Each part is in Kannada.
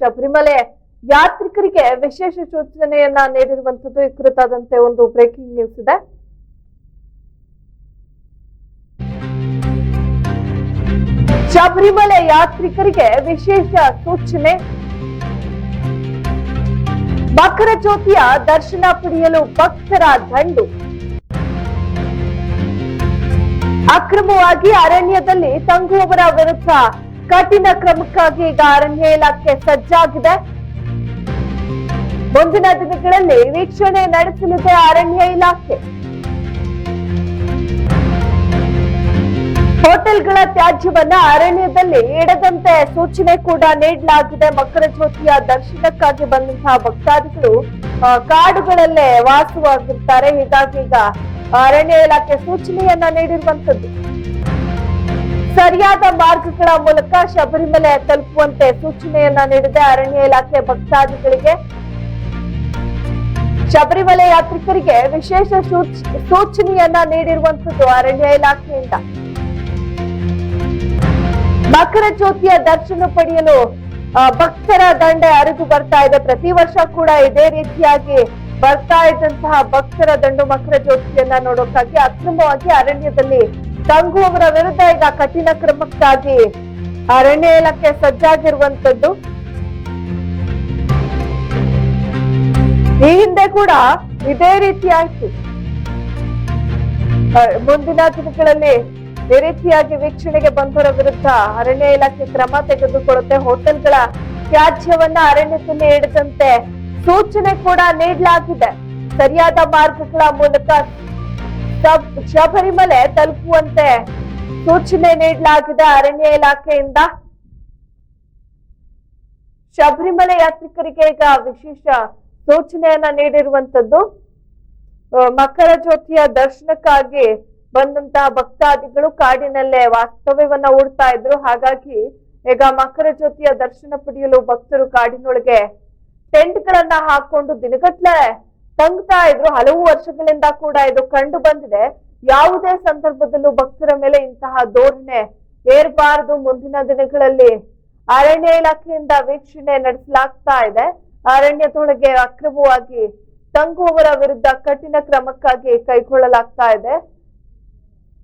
ಶಬರಿಮಲೆ ಯಾತ್ರಿಕರಿಗೆ ವಿಶೇಷ ಸೂಚನೆಯನ್ನ ನೀಡಿರುವಂತದ್ದು ಈ ಕುರಿತಾದಂತೆ ಒಂದು ಬ್ರೇಕಿಂಗ್ ನ್ಯೂಸ್ ಇದೆ. ಶಬರಿಮಲೆ ಯಾತ್ರಿಕರಿಗೆ ವಿಶೇಷ ಸೂಚನೆ. ಮಕರ ಜ್ಯೋತಿಯ ದರ್ಶನ ಪಡೆಯಲು ಭಕ್ತರ ದಂಡು. ಅಕ್ರಮವಾಗಿ ಅರಣ್ಯದಲ್ಲಿ ತಂಗುವವರ ವಿರುದ್ಧ ಕಠಿಣ ಕ್ರಮಕ್ಕಾಗಿ ಈಗ ಅರಣ್ಯ ಇಲಾಖೆ ಸಜ್ಜಾಗಿದೆ. ಮುಂದಿನ ದಿನಗಳಲ್ಲಿ ವೀಕ್ಷಣೆ ನಡೆಸಲಿದೆ ಅರಣ್ಯ ಇಲಾಖೆ. ಹೋಟೆಲ್ಗಳ ತ್ಯಾಜ್ಯವನ್ನ ಅರಣ್ಯದಲ್ಲಿ ಇಡದಂತೆ ಸೂಚನೆ ಕೂಡ ನೀಡಲಾಗಿದೆ. ಮಕರ ಜ್ಯೋತಿಯ ದರ್ಶನಕ್ಕಾಗಿ ಬಂದಂತಹ ಭಕ್ತಾದಿಗಳು ಕಾಡುಗಳಲ್ಲೇ ವಾಸವಾಗಿರ್ತಾರೆ. ಹೀಗಾಗಿ ಈಗ ಅರಣ್ಯ ಇಲಾಖೆ ಸೂಚನೆಯನ್ನ ನೀಡಿರುವಂತದ್ದು ಸರಿಯಾದ ಮಾರ್ಗಗಳ ಮೂಲಕ ಶಬರಿಮಲೆ ತಲುಪುವಂತೆ ಸೂಚನೆಯನ್ನ ನೀಡಿದೆ ಅರಣ್ಯ ಇಲಾಖೆ ಭಕ್ತಾದಿಗಳಿಗೆ. ಶಬರಿಮಲೆ ಯಾತ್ರಿಕರಿಗೆ ವಿಶೇಷ ಸೂಚನೆಯನ್ನ ನೀಡಿರುವಂತದ್ದು ಅರಣ್ಯ ಇಲಾಖೆಯಿಂದ. ಮಕರ ಜ್ಯೋತಿಯ ದರ್ಶನ ಪಡೆಯಲು ಭಕ್ತರ ದಂಡೆ ಅರಿದು ಬರ್ತಾ ಇದೆ. ಪ್ರತಿ ವರ್ಷ ಕೂಡ ಇದೇ ರೀತಿಯಾಗಿ ಬರ್ತಾ ಇದ್ದಂತಹ ಭಕ್ತರ ದಂಡು ಮಕರ ಜ್ಯೋತಿಯನ್ನ ನೋಡೋಕ್ಕಾಗಿ ಅಕ್ರಮವಾಗಿ ಅರಣ್ಯದಲ್ಲಿ ತಂಗುವವರ ವಿರುದ್ಧ ಈಗ ಕಠಿಣ ಕ್ರಮಕ್ಕಾಗಿ ಅರಣ್ಯ ಇಲಾಖೆ ಸಜ್ಜಾಗಿರುವಂತದ್ದು ಈ ಹಿಂದೆ ಕೂಡ ಇದೇ ರೀತಿ ಆಯ್ತು. ಮುಂದಿನ ದಿನಗಳಲ್ಲಿ ಈ ರೀತಿಯಾಗಿ ವೀಕ್ಷಣೆಗೆ ಬಂದವರ ವಿರುದ್ಧ ಅರಣ್ಯ ಇಲಾಖೆ ಕ್ರಮ ತೆಗೆದುಕೊಳ್ಳುತ್ತೆ. ಹೋಟೆಲ್ಗಳ ತ್ಯಾಜ್ಯವನ್ನ ಅರಣ್ಯದಲ್ಲಿ ಇಡದಂತೆ ಸೂಚನೆ ಕೂಡ ನೀಡಲಾಗಿದೆ. ಸರಿಯಾದ ಮಾರ್ಗಗಳ ಮೂಲಕ ಶಬರಿಮಲೆ ತಲುಪುವಂತೆ ಸೂಚನೆ ನೀಡಲಾಗಿದೆ ಅರಣ್ಯ ಇಲಾಖೆಯಿಂದ. ಶಬರಿಮಲೆ ಯಾತ್ರಿಕರಿಗೆ ಈಗ ವಿಶೇಷ ಸೂಚನೆಯನ್ನ ನೀಡಿರುವಂತದ್ದು. ಮಕರ ಜ್ಯೋತಿಯ ದರ್ಶನಕ್ಕಾಗಿ ಬಂದಂತಹ ಭಕ್ತಾದಿಗಳು ಕಾಡಿನಲ್ಲೇ ವಾಸ್ತವ್ಯವನ್ನ ಹೂಡ್ತಾ ಇದ್ರು. ಹಾಗಾಗಿ ಈಗ ಮಕರ ಜ್ಯೋತಿಯ ದರ್ಶನ ಪಡೆಯಲು ಭಕ್ತರು ಕಾಡಿನೊಳಗೆ ಟೆಂಟ್ ಗಳನ್ನ ಹಾಕೊಂಡು ದಿನಗಟ್ಲೆ ತಂಗ್ತಾ ಇದ್ರು, ಹಲವು ವರ್ಷಗಳಿಂದ ಕೂಡ ಇದು ಕಂಡು ಬಂದಿದೆ. ಯಾವುದೇ ಸಂದರ್ಭದಲ್ಲೂ ಭಕ್ತರ ಮೇಲೆ ಇಂತಹ ಧೋರಣೆ ಏರ್ಬಾರದು. ಮುಂದಿನ ದಿನಗಳಲ್ಲಿ ಅರಣ್ಯ ಇಲಾಖೆಯಿಂದ ವೀಕ್ಷಣೆ ನಡೆಸಲಾಗ್ತಾ ಇದೆ. ಅರಣ್ಯದೊಳಗೆ ಅಕ್ರಮವಾಗಿ ತಂಗುವವರ ವಿರುದ್ಧ ಕಠಿಣ ಕ್ರಮಕ್ಕಾಗಿ ಕೈಗೊಳ್ಳಲಾಗ್ತಾ ಇದೆ.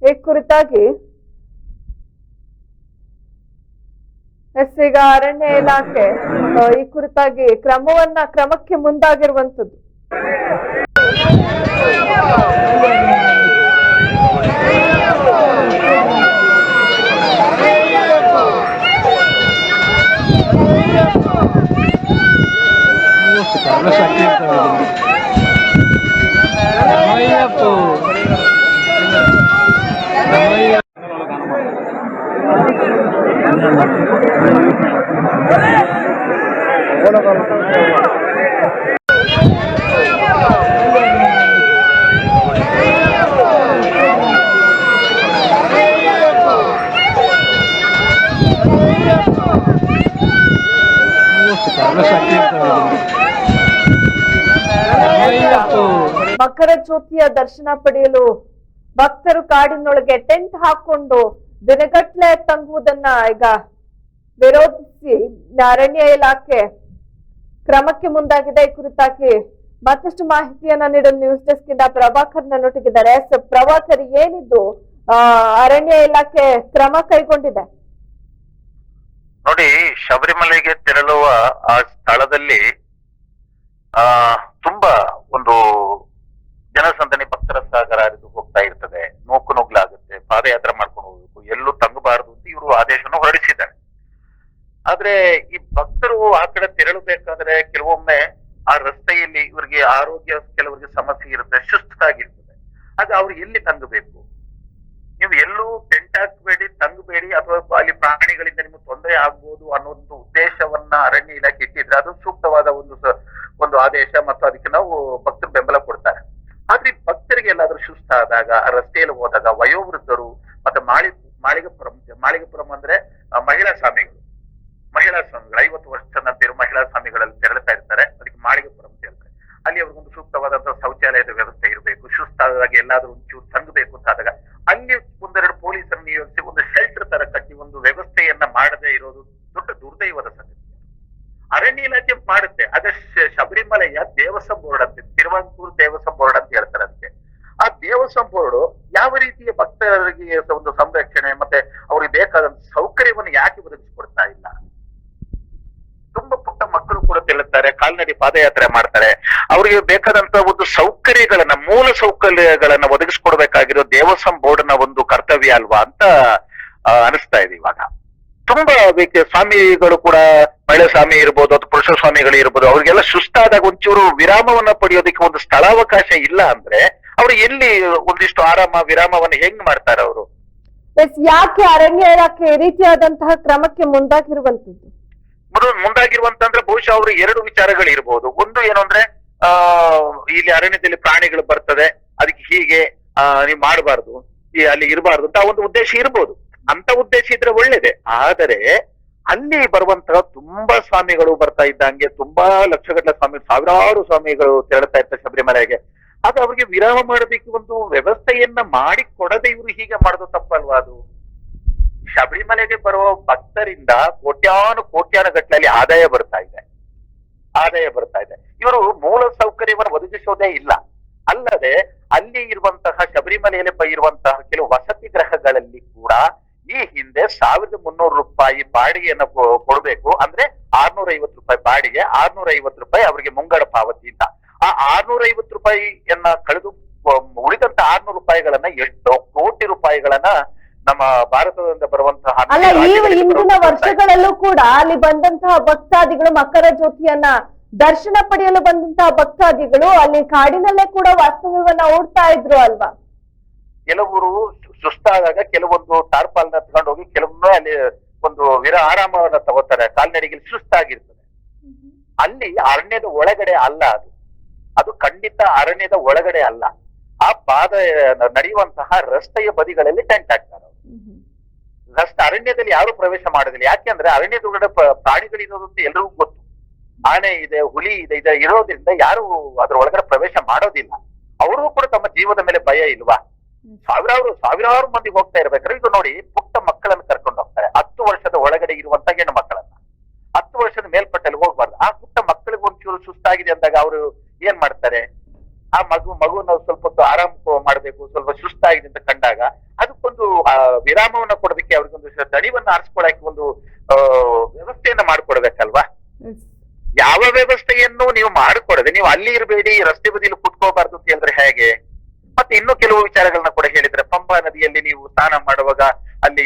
ಈ ಕುರಿತಾಗಿ ಎಸ್ ಈಗ ಅರಣ್ಯ ಇಲಾಖೆ, ಈ ಕುರಿತಾಗಿ ಕ್ರಮವನ್ನ, ಕ್ರಮಕ್ಕೆ ಮುಂದಾಗಿರುವಂತದ್ದು Let's not ಮಕರ ಜ್ಯೋತಿಯ ದರ್ಶನ ಪಡೆಯಲು ಭಕ್ತರು ಕಾಡಿನೊಳಗೆ ಟೆಂಟ್ ಹಾಕೊಂಡು ದಿನಗಟ್ಲೆ ತಂಗುವುದನ್ನ ಈಗ ವಿರೋಧಿಸಿ ಅರಣ್ಯ ಇಲಾಖೆ ಕ್ರಮಕ್ಕೆ ಮುಂದಾಗಿದೆ. ಈ ಕುರಿತಾಗಿ ಮತ್ತಷ್ಟು ಮಾಹಿತಿಯನ್ನ ನೀಡಲು ನ್ಯೂಸ್ ಡೆಸ್ಕ್ ಇಂದ ಪ್ರಭಾಕರ್ ನನ್ನೊಟ್ಟಿಗಿದ್ದಾರೆ. ಪ್ರಭಾಕರ್ ಏನಿದ್ದು ಅರಣ್ಯ ಇಲಾಖೆ ಕ್ರಮ ಕೈಗೊಂಡಿದೆ? ನೋಡಿ, ಶಬರಿಮಲೆಗೆ ತೆರಳುವ ಆ ಸ್ಥಳದಲ್ಲಿ, ಆ, ತುಂಬಾ ಒಂದು ಜನಸಂದಣಿ ಭಕ್ತರ ಸಾಗರ ಹರಿದು ಹೋಗ್ತಾ ಇರ್ತದೆ. ನೂಕು ನುಗ್ಲಾಗುತ್ತೆ, ಪಾದಯಾತ್ರೆ ಮಾಡ್ಕೊಂಡು ಹೋಗ್ಬೇಕು, ಎಲ್ಲೂ ತಂಗಬಾರದು ಅಂತ ಇವರು ಆದೇಶವನ್ನು ಹೊರಡಿಸಿದ್ದಾರೆ. ಆದ್ರೆ ಈ ಭಕ್ತರು ಆ ಕಡೆ ತೆರಳಬೇಕಾದ್ರೆ ಕೆಲವೊಮ್ಮೆ ಆ ರಸ್ತೆಯಲ್ಲಿ ಇವರಿಗೆ ಆರೋಗ್ಯ, ಕೆಲವರಿಗೆ ಸಮಸ್ಯೆ ಇರುತ್ತೆ, ಸುಸ್ತಾಗಿರ್ತದೆ. ಆಗ ಅವ್ರು ಎಲ್ಲಿ ತಂಗಬೇಕು? ನೀವು ಎಲ್ಲೂ ಟೆಂಟ್ ಹಾಕ್ಬೇಡಿ, ತಂಗಬೇಡಿ, ಅಥವಾ ತೊಂದರೆ ಆಗ್ಬೋದು ಅನ್ನೋ ಒಂದು ಉದ್ದೇಶವನ್ನ ಅರಣ್ಯ ಇಲಾಖೆ ಇಟ್ಟಿದ್ರೆ ಅದು ಸೂಕ್ತವಾದ ಒಂದು ಒಂದು ಆದೇಶ ಮತ್ತು ಅದಕ್ಕೆ ನಾವು ಭಕ್ತರು ಬೆಂಬಲ ಕೊಡ್ತಾರೆ. ಆದ್ರೆ ಭಕ್ತರಿಗೆ ಎಲ್ಲಾದ್ರೂ ಸುಸ್ತಾದಾಗ ರಸ್ತೆಯಲ್ಲಿ ಹೋದಾಗ ವಯೋವೃದ್ಧರು ಮತ್ತೆ ಮಾಳಿ, ಮಾಳಿಗಪುರಂ ಮಾಳಿಗಪುರಂ ಅಂದ್ರೆ ಮಹಿಳಾ ಸ್ವಾಮಿಗಳು ಮಹಿಳಾ ಸ್ವಾಮಿಗಳು ಐವತ್ತು ವರ್ಷ ನಂತರ ಮಹಿಳಾ ಸ್ವಾಮಿಗಳಲ್ಲಿ ತೆರಳುತ್ತಾ ಇರ್ತಾರೆ ಅದಕ್ಕೆ ಮಾಳಿಗಪುರಂ ಅಂತ ಹೇಳ್ತಾರೆ ಅಲ್ಲಿ ಅವ್ರಿಗೊಂದು ಸೂಕ್ತವಾದಂತಹ ಶೌಚಾಲಯದ ವ್ಯವಸ್ಥೆ ಇರಬೇಕು ಸುಸ್ತಾದಾಗ ಎಲ್ಲಾದ್ರೂ ಒಂಚೂರು ತಂಗಬೇಕು ಅಂತ ಆದಾಗ ಅಲ್ಲಿ ಒಂದೆರಡು ಪೊಲೀಸರನ್ನು ನಿಯೋಜಿಸಿ ಒಂದು ಶೆಲ್ಟರ್ ತರ ಕಟ್ಟಿ ಒಂದು ವ್ಯವಸ್ಥೆಯನ್ನ ಮಾಡದೇ ಇರೋದು ದೊಡ್ಡ ದುರ್ದೈವದ ಸಂಗತಿ. ಅರಣ್ಯ ಇಲಾಖೆ ಮಾಡುತ್ತೆ. ಅದ ಶಬರಿಮಲೆಯ ದೇವಸ್ವಂ ಬೋರ್ಡ್ ಅಂತ ತಿರುವಂತೂರು ದೇವಸ್ವಂ ಬೋರ್ಡ್ ಅಂತ ಹೇಳ್ತಾರೆ ಅದಕ್ಕೆ. ಆ ದೇವಸ್ವಂ ಬೋರ್ಡ್ ಯಾವ ರೀತಿಯ ಭಕ್ತರಿಗೆ ಒಂದು ಸಂರಕ್ಷಣೆ ಮತ್ತೆ ಅವ್ರಿಗೆ ಬೇಕಾದಂತ ಸೌಕರ್ಯವನ್ನು ಯಾಕೆ ಒದಗಿಸಿಕೊಡ್ತಾ ಇಲ್ಲ? ತುಂಬಾ ಪುಟ್ಟ ಮಕ್ಕಳು ಕೂಡ ತಿಳುತ್ತಾರೆ ಕಾಲ್ನಡಿ ಪಾದಯಾತ್ರೆ ಮಾಡ್ತಾರೆ. ಅವರಿಗೆ ಬೇಕಾದಂತ ಒಂದು ಸೌಕರ್ಯಗಳನ್ನ, ಮೂಲ ಸೌಕರ್ಯಗಳನ್ನ ಒದಗಿಸ್ಕೊಡ್ಬೇಕಾಗಿರೋ ದೇವಸ್ವಂ ಬೋರ್ಡ್ನ ಒಂದು ಕರ್ತವ್ಯ ಅಲ್ವಾ ಅಂತ ಅನಿಸ್ತಾ ಇದೆ ಇವಾಗ. ತುಂಬಾ ವ್ಯಕ್ತಿ ಸ್ವಾಮಿಗಳು ಕೂಡ ಮಹಿಳಾ ಸ್ವಾಮಿ ಇರ್ಬೋದು ಅಥವಾ ಪುರುಷ ಸ್ವಾಮಿಗಳು ಇರ್ಬೋದು ಅವ್ರಿಗೆಲ್ಲ ಸುಸ್ತಾದಾಗ ಒಂಚೂರು ವಿರಾಮವನ್ನ ಪಡೆಯೋದಕ್ಕೆ ಒಂದು ಸ್ಥಳಾವಕಾಶ ಇಲ್ಲ ಅಂದ್ರೆ ಅವ್ರು ಎಲ್ಲಿ ಒಂದಿಷ್ಟು ಆರಾಮ ವಿರಾಮವನ್ನ ಹೆಂಗ್ ಮಾಡ್ತಾರ ಅವರು? ಎಸ್ ಯಾಕೆ ಅರಣ್ಯ ಇಲಾಖೆ ಈ ರೀತಿಯಾದಂತಹ ಕ್ರಮಕ್ಕೆ ಮುಂದಾಗಿರುವಂತದ್ದು ಮೊದಲು ಮುಂದಾಗಿರುವಂತಂದ್ರೆ ಬಹುಶಃ ಅವರು ಎರಡು ವಿಚಾರಗಳು ಇರ್ಬೋದು. ಒಂದು ಏನು ಅಂದ್ರೆ ಆ ಇಲ್ಲಿ ಅರಣ್ಯದಲ್ಲಿ ಪ್ರಾಣಿಗಳು ಬರ್ತದೆ ಅದಕ್ಕೆ ಹೀಗೆ ಆ ನೀವು ಮಾಡಬಾರ್ದು ಅಲ್ಲಿ ಇರಬಾರ್ದು ಅಂತ ಒಂದು ಉದ್ದೇಶ ಇರ್ಬೋದು. ಅಂತ ಉದ್ದೇಶ ಇದ್ರೆ ಒಳ್ಳೇದೆ. ಆದರೆ, ಅಲ್ಲಿ ಬರುವಂತಹ ತುಂಬಾ ಸ್ವಾಮಿಗಳು ಬರ್ತಾ ಇದ್ದಂಗೆ ತುಂಬಾ ಲಕ್ಷಗಟ್ಟಲೆ ಸ್ವಾಮಿ, ಸಾವಿರಾರು ಸ್ವಾಮಿಗಳು ತೆರಳತಾ ಇರ್ತಾರೆ ಶಬರಿಮಲೆಗೆ. ಅದು ಅವ್ರಿಗೆ ವಿರಾಮ ಮಾಡಬೇಕು ಒಂದು ವ್ಯವಸ್ಥೆಯನ್ನ ಮಾಡಿ ಕೊಡದೆ ಇವ್ರು ಹೀಗೆ ಮಾಡೋದು ತಪ್ಪಲ್ವಾ ಅದು? ಶಬರಿಮಲೆಗೆ ಬರುವ ಭಕ್ತರಿಂದ ಕೋಟ್ಯಾನು ಕೋಟ್ಯಾನು ಗಟ್ಟಲೆಯಲ್ಲಿ ಆದಾಯ ಬರ್ತಾ ಇದೆ. ಆದಾಯ ಬರ್ತಾ ಇದೆ. ಇವರು ಮೂಲ ಸೌಕರ್ಯವನ್ನು ಒದಗಿಸೋದೇ ಇಲ್ಲ. ಅಲ್ಲದೆ, ಅಲ್ಲಿ ಇರುವಂತಹ ಶಬರಿಮಲೆಯಲ್ಲಿ ಇರುವಂತಹ ಕೆಲವು ವಸತಿ ಗ್ರಹಗಳಲ್ಲಿ ಕೂಡ ಈ ಹಿಂದೆ ಸಾವಿರದ ಮುನ್ನೂರು ರೂಪಾಯಿ ಬಾಡಿಗೆಯನ್ನು ಕೊಡಬೇಕು ಅಂದ್ರೆ ಆರ್ನೂರ ಐವತ್ತು ರೂಪಾಯಿ ಬಾಡಿಗೆ ಆರ್ನೂರ ಐವತ್ತು ರೂಪಾಯಿ ಅವರಿಗೆ ಮುಂಗಡ ಪಾವತಿ ಅಂತ ಆ ಆರ್ನೂರ ಐವತ್ತು ರೂಪಾಯಿಯನ್ನ ಕಳೆದು ಉಳಿದಂತ ಆರ್ನೂರು ರೂಪಾಯಿಗಳನ್ನ ಎಷ್ಟೋ ಕೋಟಿ ರೂಪಾಯಿಗಳನ್ನ ನಮ್ಮ ಭಾರತದಿಂದ ಬರುವಂತಹ ಇಂದಿನ ವರ್ಷಗಳಲ್ಲೂ ಕೂಡ ಅಲ್ಲಿ ಬಂದಂತಹ ಭಕ್ತಾದಿಗಳು ಮಕರ ಜ್ಯೋತಿಯನ್ನ ದರ್ಶನ ಪಡೆಯಲು ಬಂದಂತಹ ಭಕ್ತಾದಿಗಳು ಅಲ್ಲಿ ಕಾಡಿನಲ್ಲೇ ಕೂಡ ವಾಸ್ತವ್ಯವನ್ನ ಹೂಡ್ತಾ ಇದ್ರು ಅಲ್ವಾ? ಕೆಲವರು ಸುಸ್ತಾದಾಗ ಕೆಲವೊಂದು ಟಾರ್ಪಾಲ್ನ ತಗೊಂಡು ಹೋಗಿ ಕೆಲವೊಮ್ಮೆ ಅಲ್ಲಿ ಒಂದು ವಿರ ಆರಾಮವನ್ನ ತಗೋತಾರೆ ಕಾಲ್ನಡಿಗೆ ಸುಸ್ತಾಗಿರ್ತದೆ. ಅಲ್ಲಿ ಅರಣ್ಯದ ಒಳಗಡೆ ಅಲ್ಲ ಅದು. ಅದು ಖಂಡಿತ ಅರಣ್ಯದ ಒಳಗಡೆ ಅಲ್ಲ. ಆ ಪಾದ ನಡೆಯುವಂತಹ ರಸ್ತೆಯ ಬದಿಗಳಲ್ಲಿ ಟೆಂಟ್ ಹಾಕ್ತಾರೆ. ರಸ್ತೆ ಅರಣ್ಯದಲ್ಲಿ ಯಾರು ಪ್ರವೇಶ ಮಾಡೋದಿಲ್ಲ. ಯಾಕೆಂದ್ರೆ ಅರಣ್ಯದ ಒಳಗಡೆ ಪ- ಪ್ರಾಣಿಗಳಿರೋದು ಅಂತ ಎಲ್ರಿಗೂ ಗೊತ್ತು. ಆನೆ ಇದೆ, ಹುಲಿ ಇದೆ ಇದೆ ಇರೋದ್ರಿಂದ ಯಾರು ಅದ್ರ ಒಳಗಡೆ ಪ್ರವೇಶ ಮಾಡೋದಿಲ್ಲ. ಅವರು ಕೂಡ ತಮ್ಮ ಜೀವದ ಮೇಲೆ ಭಯ ಇಲ್ವಾ? ಸಾವಿರಾರು ಸಾವಿರಾರು ಮಂದಿ ಹೋಗ್ತಾ ಇರ್ಬೇಕಾದ್ರೆ ಇದು ನೋಡಿ ಪುಟ್ಟ ಮಕ್ಕಳನ್ನು ಕರ್ಕೊಂಡು ಹೋಗ್ತಾರೆ. ಹತ್ತು ವರ್ಷದ ಒಳಗಡೆ ಇರುವಂತ ಹೆಣ್ಣು ಮಕ್ಕಳನ್ನ. ಹತ್ತು ವರ್ಷದ ಮೇಲ್ಪಟ್ಟಲ್ಲಿ ಹೋಗ್ಬಾರ್ದು. ಆ ಪುಟ್ಟ ಮಕ್ಕಳಿಗೆ ಒಂಚೂರು ಸುಸ್ತಾಗಿದೆ ಅಂದಾಗ ಅವರು ಏನ್ ಮಾಡ್ತಾರೆ? ಆ ಮಗು ಮಗುನ ಸ್ವಲ್ಪ ಹೊತ್ತು ಆರಾಮ ಮಾಡಬೇಕು ಸ್ವಲ್ಪ ಸುಸ್ತಾಗಿದೆ ಅಂತ ಕಂಡಾಗ ಅದಕ್ಕೊಂದು ವಿರಾಮವನ್ನ ಕೊಡೋದಕ್ಕೆ ಅವ್ರಿಗೊಂದು ದಣಿವನ್ನ ಆರಿಸ್ಕೊಳಕ್ಕೆ ಒಂದು ವ್ಯವಸ್ಥೆಯನ್ನ ಮಾಡ್ಕೊಡ್ಬೇಕಲ್ವಾ? ಯಾವ ವ್ಯವಸ್ಥೆಯನ್ನು ನೀವು ಮಾಡಿಕೊಡದೆ ನೀವು ಅಲ್ಲಿ ಇರಬೇಡಿ ರಸ್ತೆ ಬದಿಯಲ್ಲಿ ಕುತ್ಕೋಬಾರ್ದು ಅಂತ ಹೇಳಿದ್ರೆ ಹೇಗೆ? ಮತ್ತೆ ಇನ್ನೂ ಕೆಲವು ವಿಚಾರಗಳನ್ನ ಕೂಡ ಹೇಳಿದ್ರೆ, ಪಂಬಾ ನದಿಯಲ್ಲಿ ನೀವು ಸ್ನಾನ ಮಾಡುವಾಗ ಅಲ್ಲಿ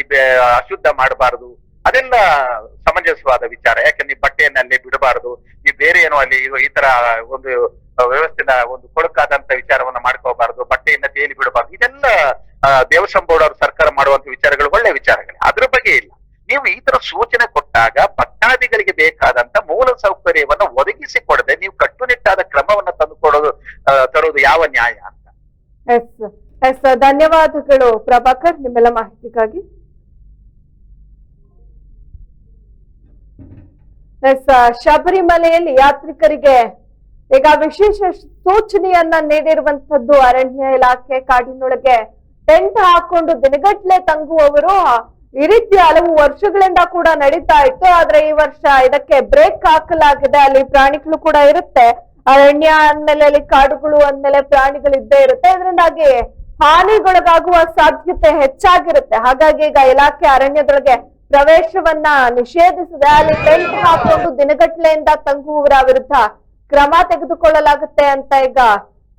ಅಶುದ್ಧ ಮಾಡಬಾರದು. ಅದೆಲ್ಲ ಸಮಂಜಸವಾದ ವಿಚಾರ. ಯಾಕಂದ್ರೆ ನೀವು ಬಟ್ಟೆಯನ್ನ ಅಲ್ಲಿ ಬಿಡಬಾರದು. ನೀವು ಬೇರೆ ಏನೋ ಅಲ್ಲಿ ಈ ತರ ಒಂದು ವ್ಯವಸ್ಥೆನ ಒಂದು ಕೊಳಕಾದಂತ ವಿಚಾರವನ್ನ ಮಾಡ್ಕೋಬಾರದು. ಬಟ್ಟೆಯನ್ನ ತೇಲಿ ಬಿಡಬಾರದು. ಇದೆಲ್ಲ ಬೋರ್ಡ್ ಅವರು ಸರ್ಕಾರ ಮಾಡುವಂತ ವಿಚಾರಗಳು ಒಳ್ಳೆ ವಿಚಾರಗಳೇ. ಅದ್ರ ಬಗ್ಗೆ ಇಲ್ಲ. ನೀವು ಈ ತರ ಸೂಚನೆ ಕೊಟ್ಟಾಗ ಭಕ್ತಾದಿಗಳಿಗೆ ಬೇಕಾದಂತ ಮೂಲ ಸೌಕರ್ಯವನ್ನು ಒದಗಿಸಿ ಕೊಡದೆ ನೀವು ಕಟ್ಟುನಿಟ್ಟಾದ ಕ್ರಮವನ್ನ ತಂದುಕೊಡೋದು ತರೋದು ಯಾವ ನ್ಯಾಯ? ಎಸ್ ಎಸ್, ಧನ್ಯವಾದಗಳು ಪ್ರಭಾಕರ್, ನಿಮ್ಮೆಲ್ಲ ಮಾಹಿತಿಗಾಗಿ. ಎಸ್, ಶಬರಿಮಲೆಯಲ್ಲಿ ಯಾತ್ರಿಕರಿಗೆ ಈಗ ವಿಶೇಷ ಸೂಚನೆಯನ್ನ ನೀಡಿರುವಂತದ್ದು ಅರಣ್ಯ ಇಲಾಖೆ ಕಾಡಿನೊಳಗೆ ಟೆಂಟ್ ಹಾಕೊಂಡು ದಿನಗಟ್ಲೆ ತಂಗುವವರು. ಈ ರೀತಿ ಹಲವು ವರ್ಷಗಳಿಂದ ಕೂಡ ನಡೀತಾ ಇತ್ತು, ಆದ್ರೆ ಈ ವರ್ಷ ಇದಕ್ಕೆ ಬ್ರೇಕ್ ಹಾಕಲಾಗಿದೆ. ಅಲ್ಲಿ ಪ್ರಾಣಿಗಳು ಕೂಡ ಇರುತ್ತೆ. ಅರಣ್ಯ ಅಂದ್ಮೇಲೆ ಅಲ್ಲಿ ಕಾಡುಗಳು ಅಂದ್ಮೇಲೆ ಪ್ರಾಣಿಗಳು ಇದ್ದೇ ಇರುತ್ತೆ. ಇದರಿಂದಾಗಿ ಹಾನಿಗೊಳಗಾಗುವ ಸಾಧ್ಯತೆ ಹೆಚ್ಚಾಗಿರುತ್ತೆ. ಹಾಗಾಗಿ ಈಗ ಇಲಾಖೆ ಅರಣ್ಯದೊಳಗೆ ಪ್ರವೇಶವನ್ನ ನಿಷೇಧಿಸಿದೆ. ಅಲ್ಲಿ ಟೆಂಟ್ ಹಾಕೊಂಡು ದಿನಗಟ್ಲೆಯಿಂದ ತಂಗುವವರ ವಿರುದ್ಧ ಕ್ರಮ ತೆಗೆದುಕೊಳ್ಳಲಾಗುತ್ತೆ ಅಂತ ಈಗ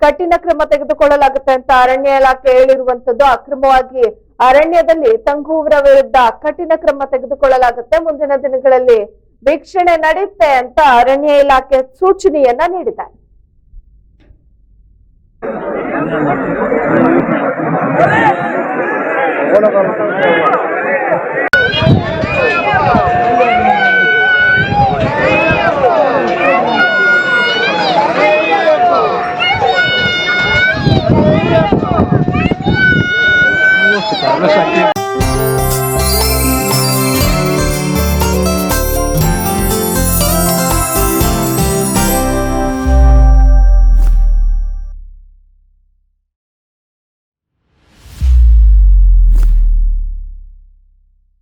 ಕಠಿಣ ಕ್ರಮ ತೆಗೆದುಕೊಳ್ಳಲಾಗುತ್ತೆ ಅಂತ ಅರಣ್ಯ ಇಲಾಖೆ ಹೇಳಿರುವಂತದ್ದು ಅಕ್ರಮವಾಗಿ ಅರಣ್ಯದಲ್ಲಿ ತಂಗುವವರ ವಿರುದ್ಧ ಕಠಿಣ ಕ್ರಮ ತೆಗೆದುಕೊಳ್ಳಲಾಗುತ್ತೆ. ಮುಂದಿನ ದಿನಗಳಲ್ಲಿ ವೀಕ್ಷಣೆ ನಡೆಯುತ್ತೆ ಅಂತ ಅರಣ್ಯ ಇಲಾಖೆ ಸೂಚನೆಯನ್ನ ನೀಡಿದೆ